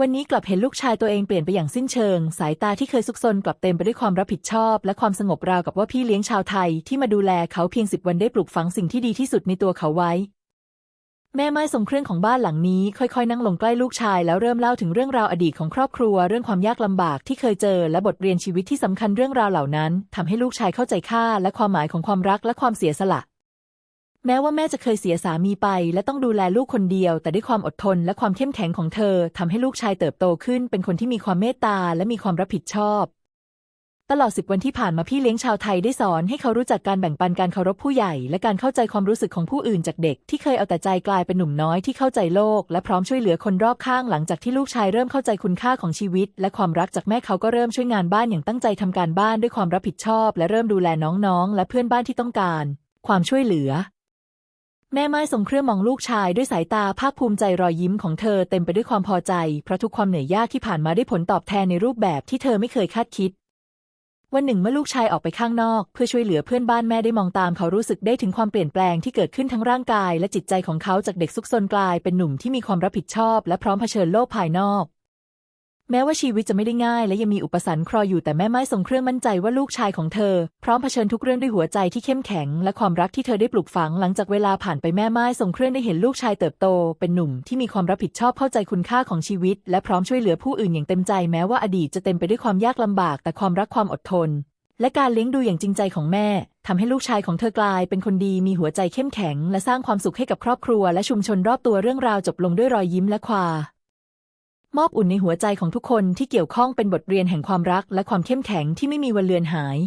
วันนี้กลับเห็นลูกชายตัวเองเปลี่ยนไปอย่างสิ้นเชิง สายตาที่เคยซุกซนกลับเต็มไปด้วยความรับผิดชอบ และความสงบราวกับว่าพี่เลี้ยงชาวไทยที่มาดูแลเขาเพียงสิบวันได้ปลูกฝังสิ่งที่ดีที่สุดในตัวเขาไว้ แม่ไม้ทรงเครื่องของบ้านหลังนี้ ค่อยๆ นั่งลงใกล้ลูกชายแล้วเริ่มเล่าถึงเรื่องราวอดีตของครอบครัว เรื่องความยากลำบากที่เคยเจอและบทเรียนชีวิตที่สำคัญเรื่องราวเหล่านั้นทำให้ลูกชายเข้าใจค่า และความหมายของความรักและความเสียสละ แม้ว่าแม่จะเคยเสียสามีไป และต้องดูแลลูกคนเดียว แต่ด้วยความอดทนและความเข้มแข็งของเธอทำให้ลูกชายเติบโตขึ้น เป็นคนที่มีความเมตตาและมีความรับผิดชอบ ตลอดสิบวันที่ผ่านมาพี่เลี้ยงชาวไทยได้สอนให้เขารู้จักการแบ่งปันการเคารพผู้ใหญ่ และการเข้าใจความรู้สึกของผู้อื่นจากเด็ก ที่เคยเอาแต่ใจกลายเป็นหนุ่มน้อยที่เข้าใจโลก และพร้อมช่วยเหลือคนรอบข้างหลังจากที่ลูกชายเริ่มเข้าใจคุณค่าของชีวิต และความรักจากแม่เขาก็เริ่มช่วยงานบ้านอย่างตั้งใจทำการบ้านด้วยความรับผิดชอบ และเริ่มดูแลน้องๆ และเพื่อนบ้านที่ต้องการ ความช่วยเหลือ แม่ไม้ทรงเครื่องมองลูกชายด้วยสายตาภาคภูมิใจรอยยิ้มของเธอเต็มไปด้วยความพอใจ เพราะทุกความเหนื่อยยากที่ผ่านมาได้ผลตอบแทนในรูปแบบที่เธอไม่เคยคาดคิด วันหนึ่งเมื่อลูกชายออกไปข้างนอก เพื่อช่วยเหลือเพื่อนบ้านแม่ได้มองตามเขารู้สึกได้ถึงความเปลี่ยนแปลงที่เกิดขึ้นทั้งร่างกายและจิตใจของเขาจากเด็กซุกซนกลายเป็นหนุ่มที่มีความรับผิดชอบและพร้อมเผชิญโลกภายนอก แม้ว่าชีวิตจะไม่ได้ง่ายและยังมีอุปสรรคครออยู่แต่แม่ไม้ทรงเครื่องมั่นใจว่าลูกชายของเธอ พร้อมเผชิญทุกเรื่องด้วยหัวใจที่เข้มแข็ง และความรักที่เธอได้ปลูกฝังหลังจากเวลาผ่านไปแม่ไม้ทรงเครื่องได้เห็นลูกชายเติบโต เป็นหนุ่มที่มีความรับผิดชอบเข้าใจคุณค่าของชีวิต และพร้อมช่วยเหลือผู้อื่นอย่างเต็มใจแม้ว่าอดีตจะเต็มไปด้วยความยากลำบาก แต่ความรักความอดทน และการเลี้ยงดูอย่างจริงใจของแม่ทำให้ลูกชายของเธอกลายเป็นคนดีมีหัวใจเข้มแข็ง และสร้างความสุขให้กับครอบครัว และชุมชนรอบตัวเรื่องราวจบลงด้วยรอยยิ้มและความ มอบอุ่นในหัวใจของทุกคนที่เกี่ยวข้องเป็นบทเรียนแห่งความรักและความเข้มแข็งที่ไม่มีวันเลือนหาย